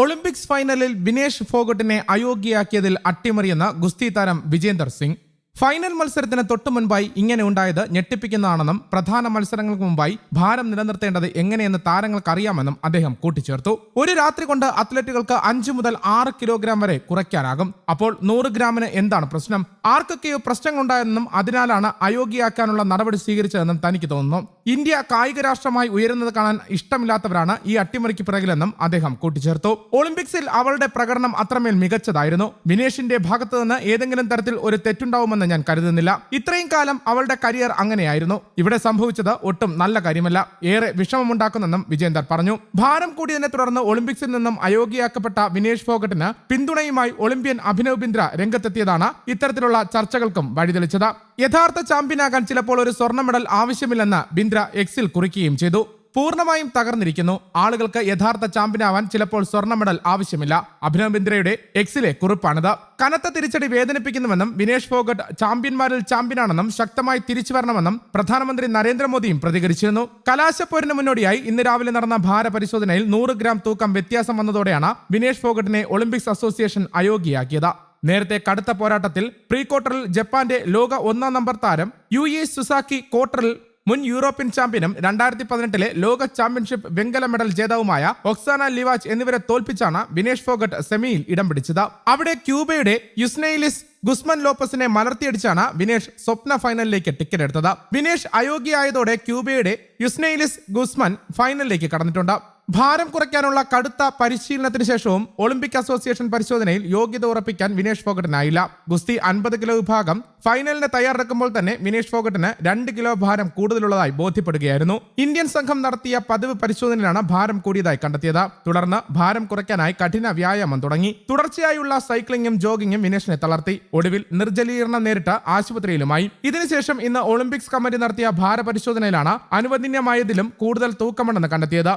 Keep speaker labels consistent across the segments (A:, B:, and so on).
A: Olympics ഫൈനലിൽ ബിനേഷ് ഫോഗട്ടിനെ അയോഗ്യയാക്കിയതിൽ അട്ടിമറിയുന്ന ഗുസ്തി താരം വിജേന്ദർ സിംഗ്. ഫൈനൽ മത്സരത്തിന് തൊട്ടു മുൻപായി ഇങ്ങനെ ഉണ്ടായത് ഞെട്ടിപ്പിക്കുന്നതാണെന്നും പ്രധാന മത്സരങ്ങൾക്ക് മുമ്പായി ഭാരം നിലനിർത്തേണ്ടത് എങ്ങനെയെന്ന് താരങ്ങൾക്ക് അറിയാമെന്നും അദ്ദേഹം കൂട്ടിച്ചേർത്തു. ഒരു രാത്രി കൊണ്ട് അത്ലറ്റുകൾക്ക് അഞ്ചു മുതൽ ആറ് കിലോഗ്രാം വരെ കുറയ്ക്കാനാകും. അപ്പോൾ നൂറ് ഗ്രാമിന് എന്താണ് പ്രശ്നം? ആർക്കൊക്കെയോ പ്രശ്നങ്ങളുണ്ടായെന്നും അതിനാലാണ് അയോഗ്യയാക്കാനുള്ള നടപടി സ്വീകരിച്ചതെന്നും തനിക്ക് തോന്നുന്നു. ഇന്ത്യ കായിക രാഷ്ട്രമായി ഉയരുന്നത് കാണാൻ ഇഷ്ടമില്ലാത്തവരാണ് ഈ അട്ടിമറിക്ക് പിറകിലെന്നും അദ്ദേഹം കൂട്ടിച്ചേർത്തു. ഒളിമ്പിക്സിൽ അവളുടെ പ്രകടനം അത്രമേൽ മികച്ചതായിരുന്നു. വിനേഷിന്റെ ഭാഗത്തു നിന്ന് ഏതെങ്കിലും തരത്തിൽ ഒരു തെറ്റുണ്ടാവുമെന്ന് ഞാൻ കരുതുന്നില്ല. ഇത്രയും കാലം അവളുടെ കരിയർ അങ്ങനെയായിരുന്നു. ഇവിടെ സംഭവിച്ചത് ഒട്ടും നല്ല കാര്യമല്ല. ഏറെ വിഷമമുണ്ടാക്കുന്നെന്നും വിജേന്ദർ പറഞ്ഞു. ഭാരം കൂടിയതിനെ തുടർന്ന് ഒളിമ്പിക്സിൽ നിന്നും അയോഗ്യയാക്കപ്പെട്ട വിനേഷ് ഫോഗട്ടിന് പിന്തുണയുമായി ഒളിമ്പ്യൻ അഭിനവ് ബിന്ദ്ര രംഗത്തെത്തിയതാണ് ഇത്തരത്തിലുള്ള ചർച്ചകൾക്കും വഴിതെളിച്ചത്. യഥാർത്ഥ ചാമ്പ്യനാകാൻ ചിലപ്പോൾ ഒരു സ്വർണ മെഡൽ ആവശ്യമില്ലെന്ന് ബിന്ദ്ര എക്സിൽ കുറിക്കുകയും ചെയ്തു. പൂർണമായും തകർന്നിരിക്കുന്നു. ആളുകൾക്ക് യഥാർത്ഥ ചാമ്പ്യനാവാൻ ചിലപ്പോൾ സ്വർണ മെഡൽ ആവശ്യമില്ല. അഭിനവ് ബിന്ദ്രയുടെ എക്സിലെ കുറിപ്പാണിത്. കനത്ത തിരിച്ചടി വേദനിപ്പിക്കുന്നുവെന്നും വിനേഷ് ഫോഗട്ട് ചാമ്പ്യന്മാരിൽ ചാമ്പ്യനാണെന്നും ശക്തമായി തിരിച്ചു വരണമെന്നും പ്രധാനമന്ത്രി നരേന്ദ്രമോദിയും പ്രതികരിച്ചിരുന്നു. കലാശപ്പോരിന് മുന്നോടിയായി ഇന്ന് രാവിലെ നടന്ന ഭാര പരിശോധനയിൽ നൂറ് ഗ്രാം തൂക്കം വ്യത്യാസം വന്നതോടെയാണ് വിനേഷ് ഫോഗട്ടിനെ ഒളിമ്പിക്സ് അസോസിയേഷൻ അയോഗ്യയാക്കിയത്. നേരത്തെ കടുത്ത പോരാട്ടത്തിൽ പ്രീ ക്വാർട്ടറിൽ ജപ്പാന്റെ ലോക ഒന്നാം നമ്പർ താരം യു എ സുസാക്കി ക്വാർട്ടറിൽ മുൻ യൂറോപ്യൻ ചാമ്പ്യനും രണ്ടായിരത്തി പതിനെട്ടിലെ ലോക ചാമ്പ്യൻഷിപ്പ് വെങ്കല മെഡൽ ജേതാവുമായ ഒക്സാന ലിവാച്ച് എന്നിവരെ തോൽപ്പിച്ചാണ് വിനേഷ് ഫോഗട്ട് സെമിയിൽ ഇടം പിടിച്ചത്. അവിടെ ക്യൂബയുടെ യുസ്നൈലിസ് ഗുസ്മൻ ലോപ്പസിനെ മലർത്തിയടിച്ചാണ് വിനേഷ് സ്വപ്ന ഫൈനലിലേക്ക് ടിക്കറ്റ് എടുത്തത്. വിനേഷ് അയോഗ്യയായതോടെ ക്യൂബയുടെ യുസ്നൈലിസ് ഗുസ്മൻ ഫൈനലിലേക്ക് കടന്നിട്ടുണ്ട്. ഭാരം കുറയ്ക്കാനുള്ള കടുത്ത പരിശീലനത്തിന് ശേഷവും ഒളിമ്പിക് അസോസിയേഷൻ പരിശോധനയിൽ യോഗ്യത ഉറപ്പിക്കാൻ വിനേഷ് ഫോഗട്ടിനായില്ല. ഗുസ്തി അൻപത് കിലോ വിഭാഗം ഫൈനലിന് തയ്യാറെടുക്കുമ്പോൾ തന്നെ വിനേഷ് ഫോഗട്ടിന് രണ്ട് കിലോ ഭാരം കൂടുതലുള്ളതായി ബോധ്യപ്പെടുകയായിരുന്നു. ഇന്ത്യൻ സംഘം നടത്തിയ പതിവ് പരിശോധനയിലാണ് ഭാരം കൂടിയതായി കണ്ടെത്തിയത്. തുടർന്ന് ഭാരം കുറയ്ക്കാനായി കഠിന വ്യായാമം തുടങ്ങി. തുടർച്ചയായുള്ള സൈക്ലിംഗും ജോഗിങ്ങും വിനേഷിനെ തളർത്തി. ഒടുവിൽ നിർജലീകരണം നേരിട്ട് ആശുപത്രിയിലുമായി. ഇതിനുശേഷം ഇന്ന് ഒളിമ്പിക്സ് കമ്മിറ്റി നടത്തിയ ഭാരപരിശോധനയിലാണ് അനുവദനീയമായതിലും കൂടുതൽ തൂക്കമുണ്ടെന്ന് കണ്ടെത്തിയത്.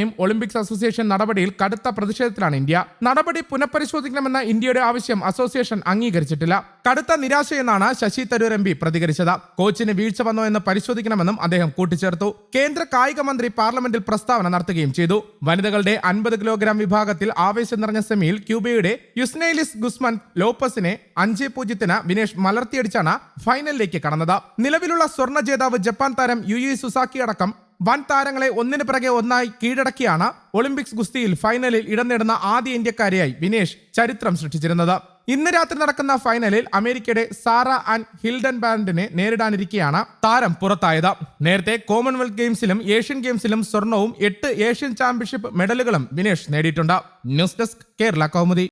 A: അതേസമയം ഒളിമ്പിക്സ് അസോസിയേഷൻ നടപടിയിൽ കടുത്ത പ്രതിഷേധത്തിലാണ് ഇന്ത്യ. നടപടി പുനഃപരിശോധിക്കണമെന്ന ഇന്ത്യയുടെ ആവശ്യം അസോസിയേഷൻ അംഗീകരിച്ചിട്ടില്ല. കടുത്ത നിരാശയെന്നാണ് ശശി തരൂർ എം പി പ്രതികരിച്ചത്. കോച്ചിന് വീഴ്ച വന്നോ എന്ന് പരിശോധിക്കണമെന്നും അദ്ദേഹം കൂട്ടിച്ചേർത്തു. കേന്ദ്ര കായിക മന്ത്രി പാർലമെന്റിൽ പ്രസ്താവന നടത്തുകയും ചെയ്തു. വനിതകളുടെ അൻപത് കിലോഗ്രാം വിഭാഗത്തിൽ ആവേശം നിറഞ്ഞ സെമിയിൽ ക്യൂബയുടെ യുസ്നൈലിസ് ഗുസ്മൻ ലോപ്പസിനെ അഞ്ച് പൂജ്യത്തിന് വിനേഷ് മലർത്തിയടിച്ചാണ് ഫൈനലിലേക്ക് കടന്നത്. നിലവിലുള്ള സ്വർണ ജേതാവ് ജപ്പാൻ താരം യു ഇ സുസാക്കി അടക്കം വൻ താരങ്ങളെ ഒന്നിനു പിറകെ ഒന്നായി കീഴടക്കിയാണ് ഒളിമ്പിക്സ് ഗുസ്തിയിൽ ഫൈനലിൽ ഇടം നേടുന്ന ആദ്യ ഇന്ത്യക്കാരിയായി വിനേഷ് ചരിത്രം സൃഷ്ടിച്ചിരുന്നത്. ഇന്ന് രാത്രി നടക്കുന്ന ഫൈനലിൽ അമേരിക്കയുടെ സാറ ആൻഡ് ഹിൽഡൻ ബാൻഡിനെ നേരിടാനിരിക്കെയാണ് താരം പുറത്തായത്. നേരത്തെ കോമൺവെൽത്ത് ഗെയിംസിലും ഏഷ്യൻ ഗെയിംസിലും സ്വർണവും എട്ട് ഏഷ്യൻ ചാമ്പ്യൻഷിപ്പ് മെഡലുകളും വിനേഷ് നേടിയിട്ടുണ്ട്. News desk Kerala Kaumudi.